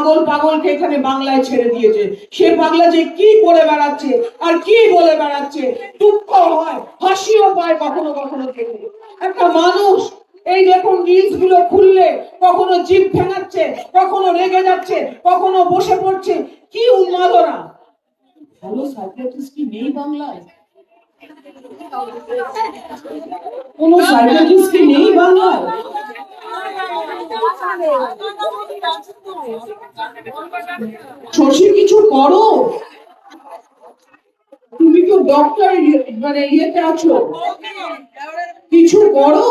পাগল পাগলকে এখানে বাংলায় ছেড়ে দিয়েছে। সে পাগলা যে কি করে বেড়াচ্ছে আর কি বলে বেড়াচ্ছে, দুঃখ হয়, হাসিও পায় কখনো কখনো থেকে একটা মানুষ, এই দেখুন রিলসগুলো খুললে কখনো জিভ ভেঙাচ্ছে, কখনো রেগে যাচ্ছে, কখনো বসে পড়ছে। কি উন্মাদনা। ভালো সাইকিয়াট্রিস্ট কি নেই বাংলায়? কোন সাইকিয়াট্রিস্ট কি নেই বাংলায়? শশী, কিছু করো? তুমি তো ডক্টর মানে ইয়েতে আছো। কিছু করো?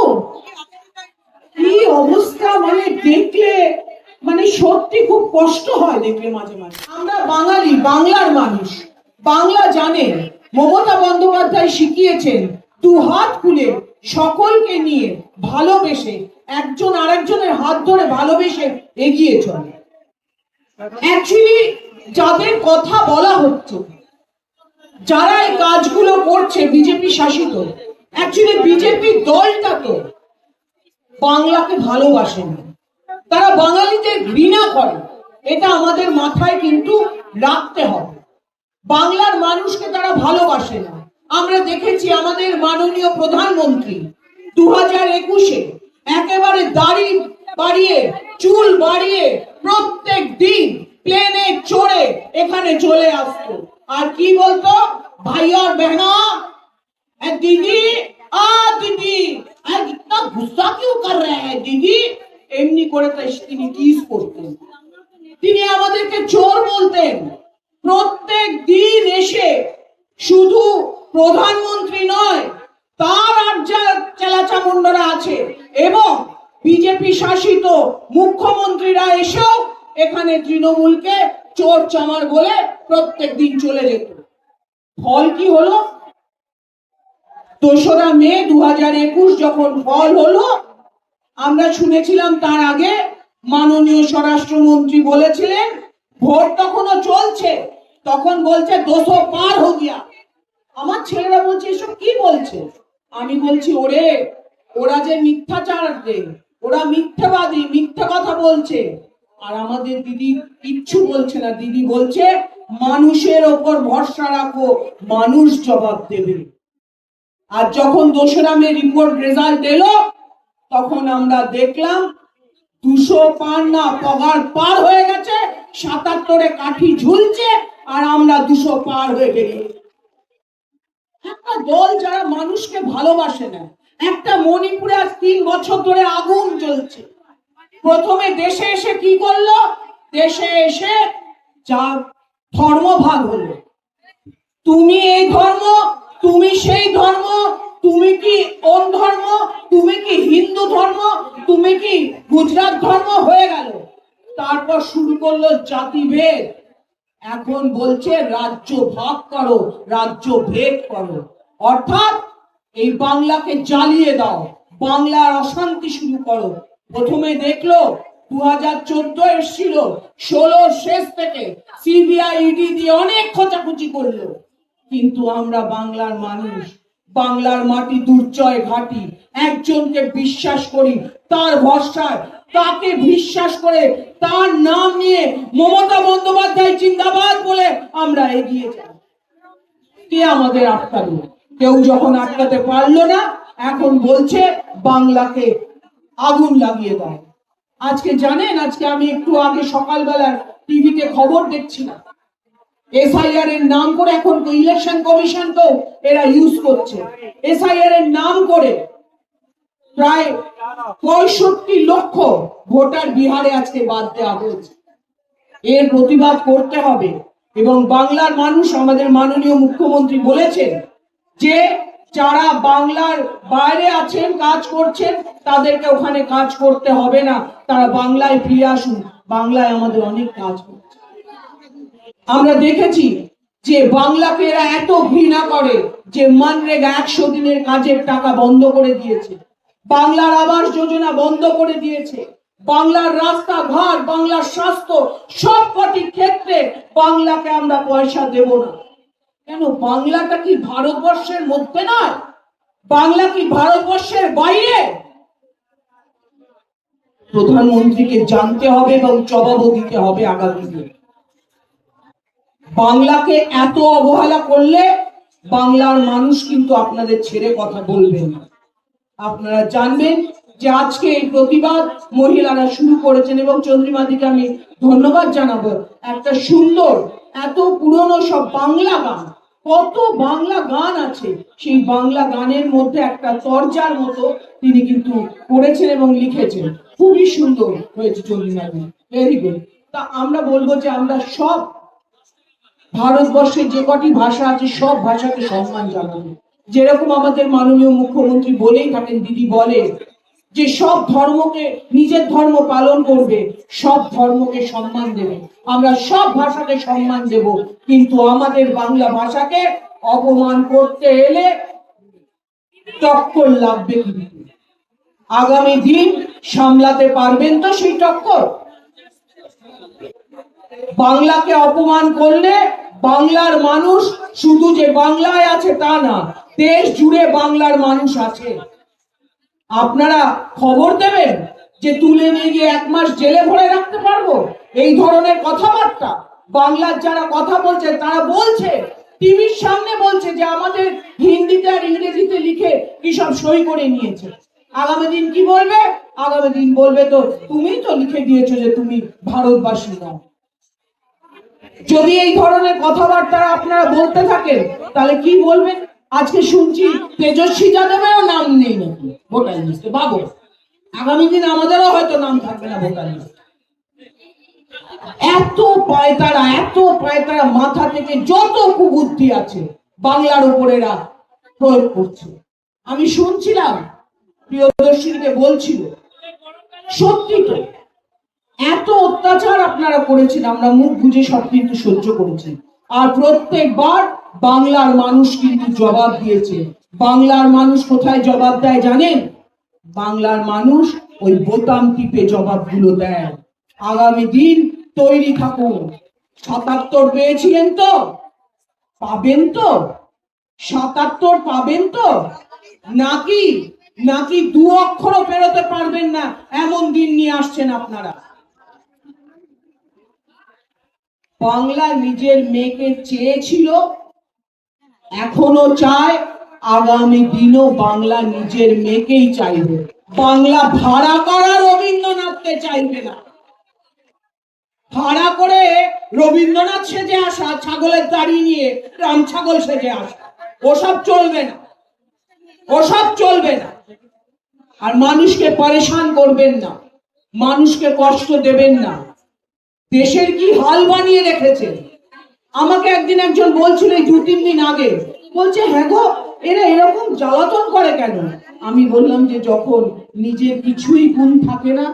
কি অবস্থা? মানে দেখলে মানে সত্যি খুব কষ্ট হয় দেখলে মাঝে মাঝে। আমরা বাঙালি, বাংলার মানুষ। বাংলা জানে, মমতা বন্দ্যোপাধ্যায় শিখিয়েছেন, দু হাত খুলে সকলকে নিয়ে ভালোবেসে একজন আরেকজনের হাত ধরে ভালোবেসে এগিয়ে চলে। অ্যাকচুয়ালি যাদের কথা বলা হচ্ছে, যারা এই কাজগুলো করছে, বিজেপি শাসিত অ্যাকচুয়ালি বিজেপি দলটা তো বাংলাকে ভালোবাসে না। তারা বাঙালিদের ঘৃণা করে। এটা আমাদের মাথায় কিন্তু রাখতে হবে। বাংলার মানুষকে তারা ভালোবাসে না। আমরা দেখেছি আমাদের মাননীয় প্রধানমন্ত্রী দু হাজার একুশে একেবারে দাড়ি বাড়িয়ে, চুল বাড়িয়ে প্রত্যেক দিন প্লেনে চড়ে এখানে চলে আসতো। আর কি বলতো? ভাইয়ার বেহনা দিদি, আ দিদি আর কিতনা গুসা কিউ কর দিদি? এমনি করে তিনি টিজ করতেন। তিনি আমাদেরকে চোর বলতেন, প্রত্যেক দিন এসে শুধু প্রধানমন্ত্রী শাসিত মুখ্যমন্ত্রীরা এসেও এখানে তৃণমূলকে চোর চামার বলে প্রত্যেক দিন চলে যেত। ফল কি হলো? দোসরা মে দু হাজার একুশ যখন ফল হলো, আমরা শুনেছিলাম তার আগে মাননীয় স্বরাষ্ট্রমন্ত্রী বলেছিলেন, ভোট তখনও চলছে, তখন বলছে দোষো পার হো গিয়া। আমার ছেলেরা বলছে, এসব কি বলছে? আমি বলছি, ওরে, ওরা যে মিথ্যাচার ওরা মিথ্যাবাদী, মিথ্যা কথা বলছে। আর আমাদের দিদি কিচ্ছু বলছে না। দিদি বলছে, মানুষের ওপর ভরসা রাখো, মানুষ জবাব দেবে। আর যখন দোসরা মে রিপোর্ট রেজাল্ট এলো, তখন আমরা দেখলাম, দুশো পার না পগার পার হয়ে গেছে, সাতাত্তরে কাঠি ঝুলছে, আর আমরা দুশো পার হয়ে বেরিয়ে একটা দল যারা মানুষকে ভালোবাসে না একটা মণিপুরে আজ তিন বছর ধরে আগুন জ্বলছে। প্রথমে দেশে এসে কি করল? দেশে এসে যা ধর্ম ভাগ হলো। তুমি এই ধর্ম, তুমি সেই ধর্ম, তুমি কি কোন ধর্ম, তুমি কি হিন্দু ধর্ম, তুমি কি গুজরাট ধর্ম হয়ে গেল। তারপর শুরু করল জাতিভেদ। এখন বলছে রাজ্য ভাগ করো, রাজ্য ভেদ করো। অর্থাৎ এই বাংলাকে জ্বালিয়ে দাও। বাংলার অশান্তি শুরু করো। প্রথমে দেখল দু হাজার চোদ্দ এসছিল ষোলোর শেষ থেকে সিবিআই ইডি দিয়ে অনেক খোঁচাখুচি করল। কিন্তু আমরা বাংলার মানুষ, বাংলার মাটি দুর্জয় ঘাটি, একজনকে বিশ্বাস করি, তার ভরসায়, তাকে বিশ্বাস করে, তার নাম নিয়ে মমতা বন্দ্যোপাধ্যায় জিন্দাবাদ বলে আমরা এগিয়ে যাই। কে আমাদের আটকালো? কেউ যখন আটকাতে পারল না, এখন বলছে বাংলাকে আগুন লাগিয়ে দেয় আজকে জানেন, আজকে আমি একটু আগে সকালবেলা টিভিতে খবর দেখছিলাম। এসআইআর এর নাম করে এখন ইলেকশন কমিশন তো এরা ইউজ করছে। এসআইআর এর নাম করে প্রায় পঁয়ষট্টি লক্ষ ভোটার বিহারে আজকে বাদ দেওয়া হয়েছে। এর প্রতিবাদ করতে হবে এবং বাংলার মানুষ, আমাদের মাননীয় মুখ্যমন্ত্রী বলেছেন যে যারা বাংলার বাইরে আছেন, কাজ করছেন, তাদেরকে ওখানে কাজ করতে হবে না। তারা বাংলায় ফিরে আসুন। বাংলায় আমাদের অনেক কাজ হচ্ছে। আমরা দেখেছি যে বাংলাকে এরা এত ঘৃণা করে যে মানরেগা একশো দিনের কাজের টাকা বন্ধ করে দিয়েছে। বাংলার আবাস যোজনা বন্ধ করে দিয়েছে। বাংলার রাস্তাঘাট, বাংলার স্বাস্থ্য সব কটি ক্ষেত্রে বাংলাকে আমরা পয়সা দেব না। কেন? বাংলাটা কি ভারতবর্ষের মধ্যে নয়? বাংলা কি ভারতবর্ষের বাইরে? প্রধানমন্ত্রীকে জানতে হবে এবং জবাবও দিতে হবে আগামী দিনে। বাংলাকে এত অবহেলা করলে বাংলার মানুষ কিন্তু আপনাদের ছেড়ে কথা বলবেন না। আপনারা জানবেন যে আজকে এই প্রতিবাদ মহিলারা শুরু করেছেন এবং চন্দ্রিমাদিকে আমি ধন্যবাদ জানাব। একটা সুন্দর, এত পুরনো সব বাংলা গান কত বাংলা গান আছে। সেই বাংলা গানের মধ্যে একটা তরজার মতো তিনি কিন্তু করেছেন এবং লিখেছেন। খুবই সুন্দর হয়েছে চন্দ্রিমাদি ভেরি গুড তা আমরা বলব যে আমরা সব ভারতবর্ষের যে কটি ভাষা আছে, সব ভাষাকে সম্মান জানাব। যেরকম আমাদের মাননীয় মুখ্যমন্ত্রী বলেই থাকেন, দিদি বলে যে সব ধর্মকে, নিজের ধর্ম পালন করবে, সব ধর্মকে সম্মান দেবে। আমরা সব ভাষাকে সম্মান দেব, কিন্তু আমাদের বাংলা ভাষাকে অপমান করতে এলে টক্কর লাগবে আগামী দিন সামলাতে পারবেন তো সেই টক্কর? বাংলাকে অপমান করলে বাংলার মানুষ শুধু যে বাংলায় আছে তা না, দেশ জুড়ে বাংলার মানুষ আছে। আপনারা খবর দেবেন যে তুলে নিয়ে গিয়ে এক মাস জেলে ভরে রাখতে পারব? এই ধরনের কথাবার্তা বাংলার যারা কথা বলছে, তারা বলছে, টিভির সামনে বলছে যে আমাদের হিন্দিতে আর ইংরেজিতে লিখে কি সব সই করে নিয়েছে। আগামী দিন কি বলবে? আগামী দিন বলবে তো, তুমি তো লিখে দিয়েছ যে তুমি ভারতবাসী নও। যদি এই ধরনের কথাবার্তা আপনারা বলতে থাকেন, তাহলে কি বলবেন? আজকে শুনছি তেজস্বী যাদবেরও নাম নেই নাকি? ভোটার লিস্টে, বাবু, আগামী দিন আমাদেরও হয়তো নাম থাকবে না ভোটার লিস্টে। এত পায়তারা এত পায়তারা মাথা থেকে যত কুবুদ্ধি আছে বাংলার উপরেরা প্রয়োগ করছে। আমি শুনছিলাম, প্রিয়দর্শীকে বলছিল, সত্যি তো, এত অত্যাচার আপনারা করেছেন, আমরা মুখ বুঝে সব কিন্তু সহ্য করেছি। আর প্রত্যেকবার বাংলার মানুষ কিন্তু জবাব দিয়েছে। বাংলার মানুষ কোথায় জবাব দেয় জানেন? বাংলার মানুষ ওই বোতাম টিপে জবাবগুলো দেয়। আগামী দিন তৈরি থাকুন। সাতাত্তর পেয়েছিলেন তো? পাবেন তো? সাতাত্তর পাবেন তো? নাকি নাকি দু অক্ষরও পেরোতে পারবেন না? এমন দিন নিয়ে আসছেন আপনারা। বাংলা নিজের মেয়েকে চেয়েছিল এখনও চায় আগামী দিনও বাংলা নিজের মেয়েকেই চাইবে। বাংলা ভাড়া করা রবীন্দ্রনাথকে চাইবে না। ভাড়া করে রবীন্দ্রনাথ সেজে আসা, ছাগলের দাড়ি নিয়ে রাম ছাগল সেজে আসা। ওসব চলবে না। ওসব চলবে না। আর মানুষকে পরেশান করবেন না। মানুষকে কষ্ট দেবেন না। দেশের কি হাল বানিয়ে রেখেছেন আমাকে একদিন একজন বলছিল এই দু তিন দিন আগে। বলছে হ্যাঁ গো, এরা এরকম জ্বালাতন করে কেন? আমি বললাম যে, যখন নিজের কিছুই গুণ থাকে না,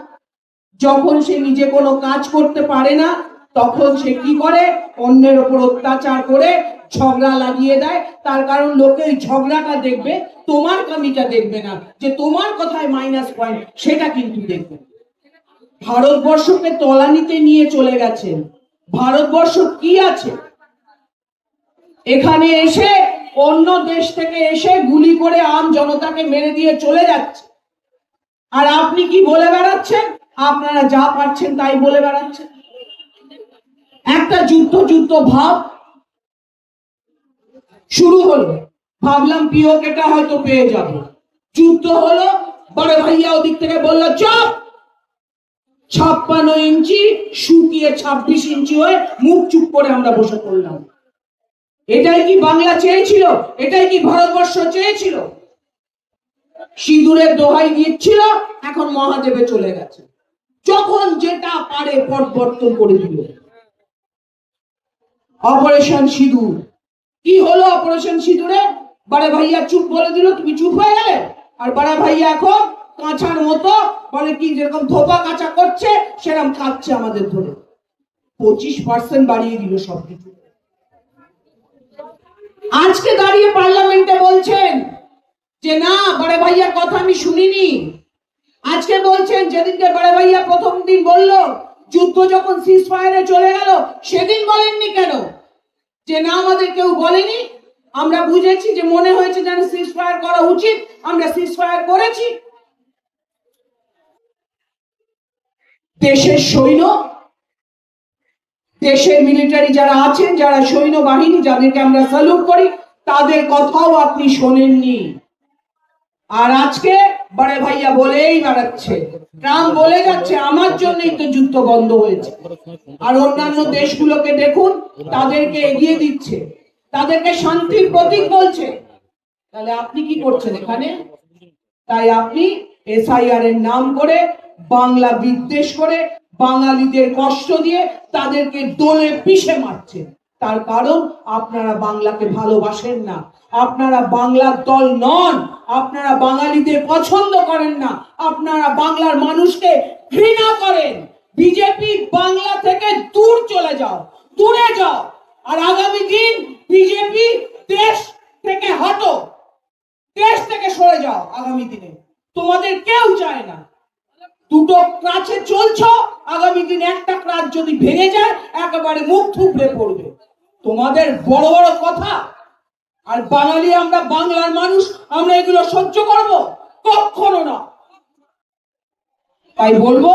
যখন সে নিজে কোনো কাজ করতে পারে না, তখন সে কি করে? অন্যের ওপর অত্যাচার করে ঝগড়া লাগিয়ে দেয়। তার কারণ লোকে ওই ঝগড়াটা দেখবে, তোমার কামিটা দেখবে না, যে তোমার কথায় মাইনাস পয়েন্ট সেটা কিন্তু দেখবে। ভারতবর্ষকে তলানিতে নিয়ে চলে গেছেন। ভারতবর্ষ কি আছে? এখানে এসে অন্য দেশ থেকে এসে গুলি করে আম জনতাকে মেরে দিয়ে চলে যাচ্ছে। আর আপনি কি বলে বেড়াচ্ছেন? আপনারা যা পারছেন তাই বলে বেড়াচ্ছেন। একটা যুদ্ধ যুদ্ধ ভাব শুরু হলো। ভাবলাম পিওকেটা হয়তো পেয়ে যাব। যুদ্ধ হলো, বড় ভাইয়া ওদিক থেকে বলল, চপ! ছাপ্পান্ন ইঞ্চি শুকিয়ে ছাব্বিশ ইঞ্চি হয়ে মুখ চুপ করে আমরা বসে পড়লাম। এটাই কি বাংলা চেয়েছিল? এটাই কি ভারতবর্ষ চেয়েছিল? সিঁদুরের দোহাই দিচ্ছিল এখন মহাদেবে চলে গেছে। যখন যেটা পারে পরিবর্তন করে দিল। অপারেশন সিঁদুর। কি হলো অপারেশন সিঁদুরে? বড় ভাইয়া চুপ বলে দিল, তুমি চুপ হয়ে গেলে? আর বড় ভাইয়া এখন কাঁচার মতো বলে, কি যেরকম ধোপা কাঁচা করছে, সেরকম কাঁদছে আমাদের ধরে। পঁচিশ পার্সেন্ট বাড়িয়ে দিল সবকিছু। আজকে দাঁড়িয়ে পার্লামেন্টে বলছেন যে না, বড় ভাইয়ার কথা আমি শুনিনি। আজকে বলছেন যেদিনকে বড় ভাইয়া প্রথম দিন বলল, যুদ্ধ যখন সিজ ফায়ারে চলে গেল, সেদিন বলেননি কেন? যে না, আমাদের কেউ বলেনি। আমরা বুঝেছি যে মনে হয়েছে যেন সিজ ফায়ার করা উচিত, আমরা সিজ ফায়ার করেছি। দেশের সৈন্য দেশের মিলিটারি যারা আছেন, যারা সৈন্য বাহিনী যাদেরকে আমরা স্যালুট করি, তাদের কথাও আপনি শোনেননি। আর আজকে বড় ভাইয়া বলেই বেড়াচ্ছে। ট্রাম্প বলে যাচ্ছে, আমার জন্যই তো যুদ্ধ বন্ধ হয়েছে। আর অন্যান্য দেশগুলোকে দেখুন, তাদেরকে এগিয়ে দিচ্ছে। তাদেরকে শান্তির প্রতীক বলছে। তাহলে আপনি কি করছেন এখানে? তাই আপনি এসআইআর এর নাম করে, বাংলা বিদ্বেষ করে বাঙালিদের কষ্ট দিয়ে তাদেরকে দোলে পিষে মারছেন তার কারণ আপনারা বাংলাকে ভালোবাসেন না। আপনারা বাংলার দল নন। আপনারা বাঙালিদের পছন্দ করেন না। আপনারা বাংলার মানুষকে ঘৃণা করেন। বিজেপি বাংলা থেকে দূর চলে যাও। দূরে যাও। আর আগামী দিন বিজেপি দেশ থেকে হটো। দেশ থেকে সরে যাও আগামী দিনে। তোমাদের কেউ চায় না। দুটো ক্রাচে চলছো আগামী দিনে একটা ক্রাচ যদি ভেঙে যায়, একেবারে মুখ থুবড়ে পড়বে। তোমাদের বড় বড় কথা। আর বাঙালি আমরা, বাংলার মানুষ, আমরা এগুলো সহ্য করব? কখনো না। তাই বলব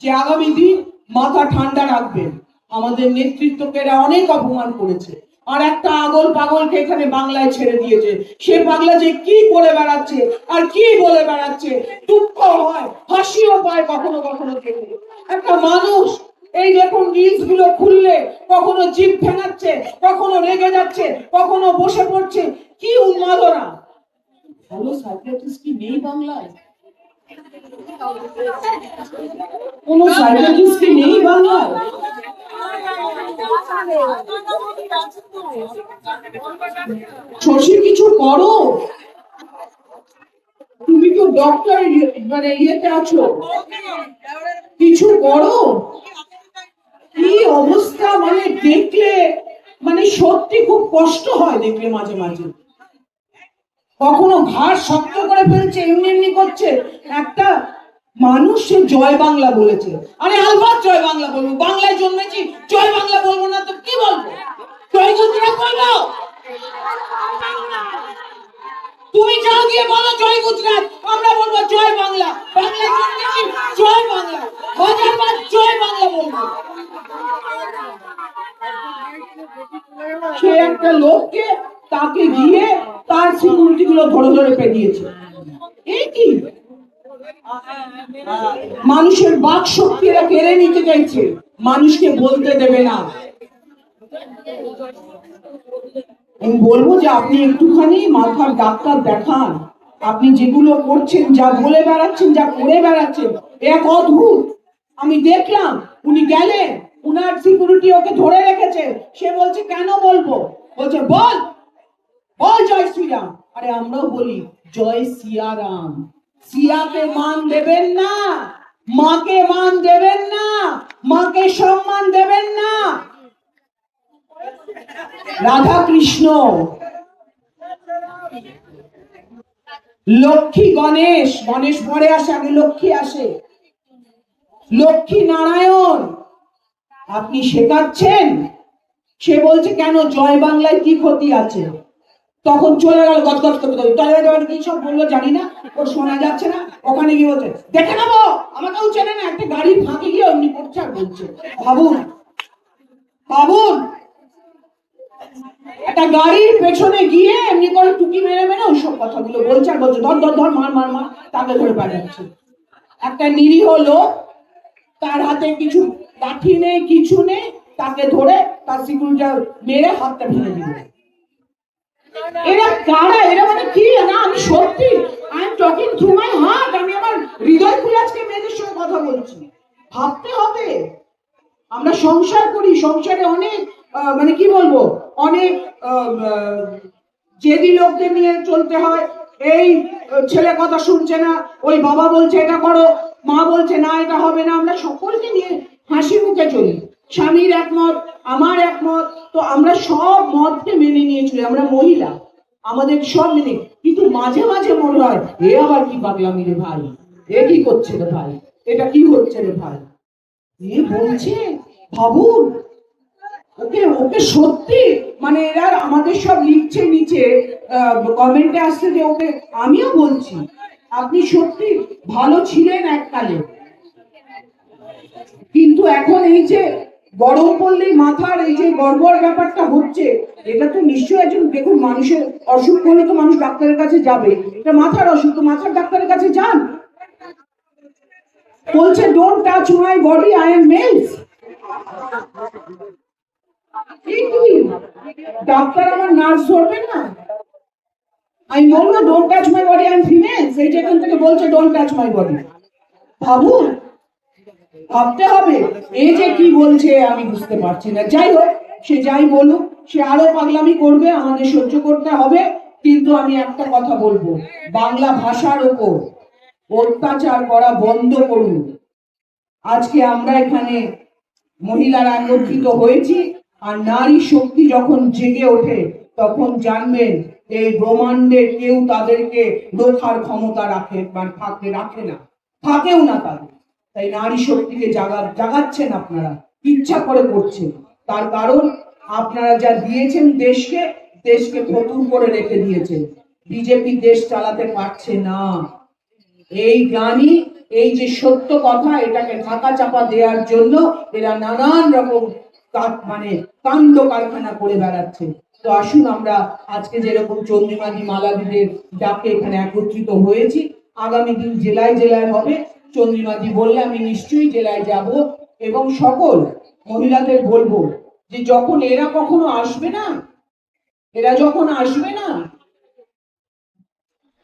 যে আগামী দিন মাথা ঠান্ডা রাখবেন। আমাদের নেতৃত্বকে এরা অনেক অপমান করেছে। আর একটা আগল পাগলকে এখানে বাংলায় ছেড়ে দিয়েছে। সে পাগলা যে কি করে বেড়াচ্ছে আর কি বলে বেড়াচ্ছে, দুঃখ হয়, হাসিও পায় কখনো কখনো থেকে একটা মানুষ এই দেখুন রিলসগুলো খুললে কখনো জিভ ভেঙাচ্ছে, কখনো রেগে যাচ্ছে, কখনো বসে পড়ছে। কি উন্মাদনা! ভালো সাইকিয়াট্রিস্ট কি নেই বাংলায়? সাইকিয়াট্রিস্ট কি নেই বাংলায়? শশী, কিছু করো? তুমি তো ডক্টর মানে ইয়েতে আছো। কিছু করো? কি অবস্থা? মানে দেখলে মানে সত্যি খুব কষ্ট হয় দেখলে মাঝে মাঝে। কখনো শক্ত করে ফেলছে, এমনি এমনি করছে। একটা মানুষ জয় বাংলা বলেছে। আরে আলবাত জয় বাংলা বলব, বাংলায় জন্মেছি, জয় বাংলা বলব না তো কি বলব? জয় গুজরাট বলব? তুমি যাও গিয়ে বলো জয় গুজরাট, আমরা বলব জয় বাংলা। বাংলায় জন্মেছি, জয় বাংলা। জয় বাংলা বলব। সে একটা লোককে তাকে গিয়ে তার সিকিউরিটি গুলো ধরে ধরে পেরিয়েছে এই কি? মানুষের বাক শক্তি এরা কেড়ে নিতে চাইছে। মানুষকে বলতে দেবে না। আমি বলব যে আপনি একটুখানি মাথার ডাক্তার দেখান। আপনি যেগুলো করছেন, যা বলে বেড়াচ্ছেন, যা করে বেড়াচ্ছেন, এক অদ্ভুত। আমি দেখলাম, উনি গেলেন উনার সিকিউরিটি ওকে ধরে রেখেছে। সে বলছে, কেন বলব? বলছে, বল বল জয় শ্রীরাম। আরে আমরাও বলি, জয় সিয়ারাম। সিয়াকে মান দেবেন না, মাকে মান দেবেন না, মাকে সম্মান দেবেন না। রাধা কৃষ্ণ লক্ষ্মী গণেশ গণেশ পরে আসে, আগে লক্ষ্মী আসে। লক্ষ্মী নারায়ণ আপনি শেখাচ্ছেন? সে বলছে, কেন? জয় বাংলায় কি ক্ষতি আছে? তখন চলে গেল গদগদ করতে করতে কি সব বলল জানি না, ওর শোনা যাচ্ছে না। ওখানে গিয়ে বলছে, দেখে নেব, আমাকেও চেনে না, একটা গাড়ি ফাঁকে গিয়ে অমনি আর বলছে। ভাবুন ভাবুন, একটা গাড়ির পেছনে গিয়ে এমনি করে টুকি মেরে মেরে ওইসব কথাগুলো বলছে আর বলছে, ধর ধর ধর, মার মার মার, তাকে ধরে পাঠাচ্ছে একটা নিরীহ লোক তার হাতে কিছু লাঠি নেই, কিছু নেই, তাকে ধরে তার সিকিউরিটি মেরে হাতটা ভেঙে দিল। এরা কারা? এরা মানে কি? না, আমি সত্যি I am talking through my heart আমি আমার হৃদয় খুলে আজকে মেয়েদের সঙ্গে কথা বলছি। ভাবতে হবে, আমরা সংসার করি, সংসারে অনেক মানে কি বলব, অনেক জেদি লোকদের নিয়ে চলতে হয়। এই ছেলে কথা শুনছে না, ওই বাবা বলছে এটা করো, মা বলছে না, এটা হবে না। আমরা সকলকে নিয়ে হাসি মুখে চলি। স্বামীর একমত, আমার একমত, তো আমরা সব মতকে মেনে নিয়ে চলি, আমরা মহিলা। আমাদের সব মেনে কিন্তু মাঝে মাঝে মনে হয়, এ আবার কি পাগলামি রে ভাই? এ কি করছে রে ভাই? এটা কি হচ্ছে রে ভাই? এ বলছে ভাবুন ওকে ওকে সত্যি মানে এরা আমাদের সব লিখছে নিচে কমেন্টে আসছে যে ওকে, আমিও বলছি, আপনি সত্যি ভালো ছিলেন এককালে। কিন্তু এখন এই যে গরম পড়লেই মাথার এই যে গড়বড় ব্যাপারটা হচ্ছে, এটা তো নিশ্চয়ই একজন, দেখুন, মানুষের অসুখ হলে তো মানুষ ডাক্তারের কাছে যাবে। এটা মাথার অসুখ, তো মাথার ডাক্তারের কাছে যান। বলছে don't touch my body I am males doctor আমার নার্স ধরবে না? আমি বলব don't touch my body I am female সেই যেখান থেকে বলছে ডোন্ট টাচ মাই বডি ভাবুন। ভাবতে হবে। এই যে কি বলছে আমি বুঝতে পারছি না। যাই হোক, সে যাই বলুক, সে আরও পাগলামি করবে আমাদের সহ্য করতে হবে। কিন্তু আমি একটা কথা বলব, বাংলা ভাষার উপর অত্যাচার করা বন্ধ করুন। আজকে আমরা এখানে মহিলারা একত্রিত হয়েছি, আর নারী শক্তি যখন জেগে ওঠে, তখন জানবেন এই ব্রহ্মাণ্ডে কেউ তাদেরকে রোখার ক্ষমতা রাখে বা থাকে রাখে না। থাকেও না তাদের। তাই নারী শক্তিকে জাগা জাগাচ্ছেন আপনারা, ইচ্ছা করে করছেন। তার কারণ, আপনারা যা দিয়েছেন দেশকে দেশকে ফতুর করে রেখে দিয়েছেন। বিজেপি দেশ চালাতে পারছে না। এই জ্ঞানী এই যে সত্য কথা, এটাকে ঢাকা চাপা দেওয়ার জন্য এরা নানান রকম মানে কাণ্ড কারখানা করে বেড়াচ্ছে। তো আসুন আমরা আজকে যেরকম চন্দ্রিমাদি মালাদিদের ডাকে এখানে একত্রিত হয়েছি, আগামী দিন জেলায় জেলায় হবে। চন্দ্রিমাদি বললে, আমি নিশ্চয়ই জেলায় যাব এবং সকল মহিলাদের বলব যে, যখন এরা কখনো আসবে না, এরা যখন আসবে না,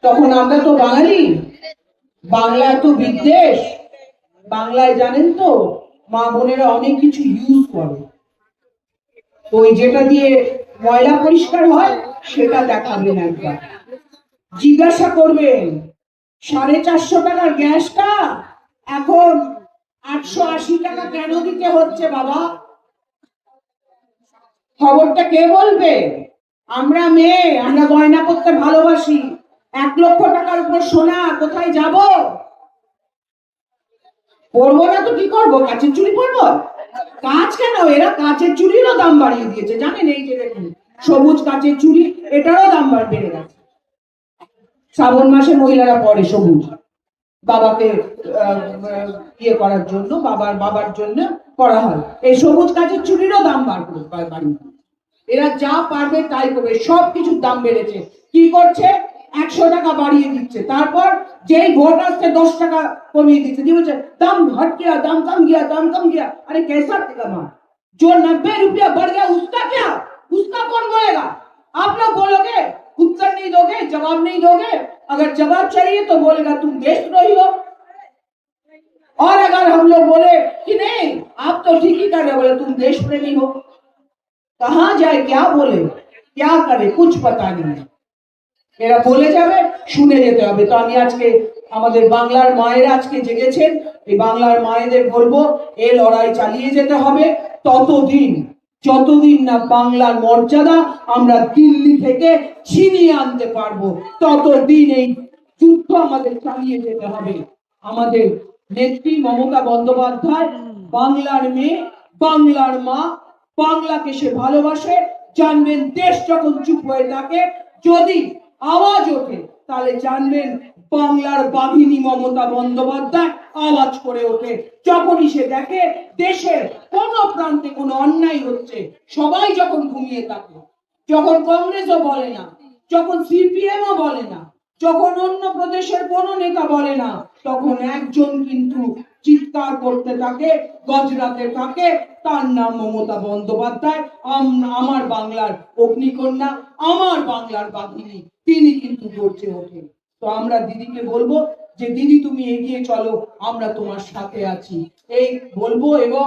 তখন আমরা তো বাঙালি। বাংলায় তো বিদ্বেষ। বাংলায় জানেন তো, মা বোনেরা অনেক কিছু ইউজ করে। ওই যেটা দিয়ে ময়লা পরিষ্কার হয়, সেটা দেখাবেন একবার। জিজ্ঞাসা করবেন সাড়ে চারশো টাকার গ্যাসটা এখন আটশো আশি টাকা কেন দিতে হচ্ছে বাবা? খবরটা কে বলবে? আমরা মেয়ে, আমরা গয়না করতে ভালোবাসি। এক লক্ষ টাকার উপর সোনা, কোথায় যাব? পরবো না তো কি করব? কাঁচের চুড়ি পরবো? কাঁচ কেন? এরা কাঁচের চুড়িরও দাম বাড়িয়ে দিয়েছে। জানেন এই যে সবুজ কাঁচের চুড়ি, এটারও দাম বেড়ে গেছে। শ্রাবণ মাসে মহিলারা পরে সবুজ বাবাকে আহ, আহ, ইয়ে করার জন্য বাবার বাবার জন্য করা হয় এই সবুজ কাঁচের চুড়িরও দাম বাড়বে বাড়িয়ে দিয়েছে। এরা যা পারবে তাই করবে সব কিছুর দাম বেড়েছে কি করছে একশো টাকা বাড়িয়ে দিচ্ছে তারপর যেই ভোট আসছে দশ টাকা কমিয়ে দিচ্ছে দিয়ে বলছে দাম घट गया दाम कम गया दाम कम गया अरे कैसा कमा जो नब्बे रुपया बढ़ गया उसका क्या उसका कौन बोलेगा आप लोग बोलोगे उत्तर नहीं दोगे जवाब नहीं दोगे अगर जवाब चाहिए तो बोलेगा तुम देशद्रोही हो और अगर हम लोग बोले कि नहीं आप तो ठीक ही कर रहे हो बोले तुम देश प्रेमी हो कहाँ जाए क्या बोले क्या करे कुछ पता नहीं এরা বলে যাবে শুনে যেতে হবে তো আমি আজকে আমাদের বাংলার মায়েরা আজকে জেগেছেন এই বাংলার মায়েদের বলবো এই লড়াই চালিয়ে যেতে হবে ততদিন যতদিন না বাংলার মর্যাদা আমরা দিল্লি থেকে ছিনিয়ে আনতে পারব, ততদিন এই যুদ্ধ আমাদের চালিয়ে যেতে হবে। আমাদের নেত্রী মমতা বন্দ্যোপাধ্যায়, বাংলার মেয়ে, বাংলার মা, বাংলাকে সে ভালোবাসে, জানবেন দেশ যখন চুপ হয়ে থাকে, যদি আওয়াজ ওঠে, তাহলে জানবেন বাংলার বাঘিনী মমতা বন্দ্যোপাধ্যায় আওয়াজ করে ওঠে। যখনই সে দেখে দেশের কোন প্রান্তে কোনো অন্যায় হচ্ছে, সবাই যখন ঘুমিয়ে থাকে, যখন কংগ্রেসও বলে না, যখন সিপিএমও বলে না, যখন অন্য প্রদেশের কোনো নেতা বলে না, তখন একজন কিন্তু চিৎকার করতে থাকে, গজরাতে থাকে, তার নাম মমতা বন্দ্যোপাধ্যায়। আম- আমার বাংলার অগ্নিকন্যা, আমার বাংলার বাঘিনী তিনি কিন্তু গর্জে ওঠেন। তো আমরা দিদিকে বলব যে, দিদি, তুমি এগিয়ে চলো, আমরা তোমার সাথে আছি। এই বলব এবং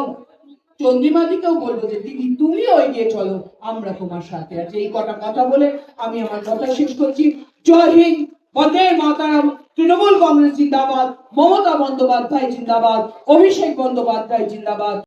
চন্দ্রিমাদিকেও বলব যে, দিদি, তুমিও এগিয়ে চলো, আমরা তোমার সাথে আছি। এই কটা কথা বলে আমি আমার কথা শেষ করছি। জয় হিন্দ, বন্দে মাতারাম। তৃণমূল কংগ্রেস জিন্দাবাদ, মমতা বন্দ্যোপাধ্যায় জিন্দাবাদ, অভিষেক বন্দ্যোপাধ্যায় জিন্দাবাদ।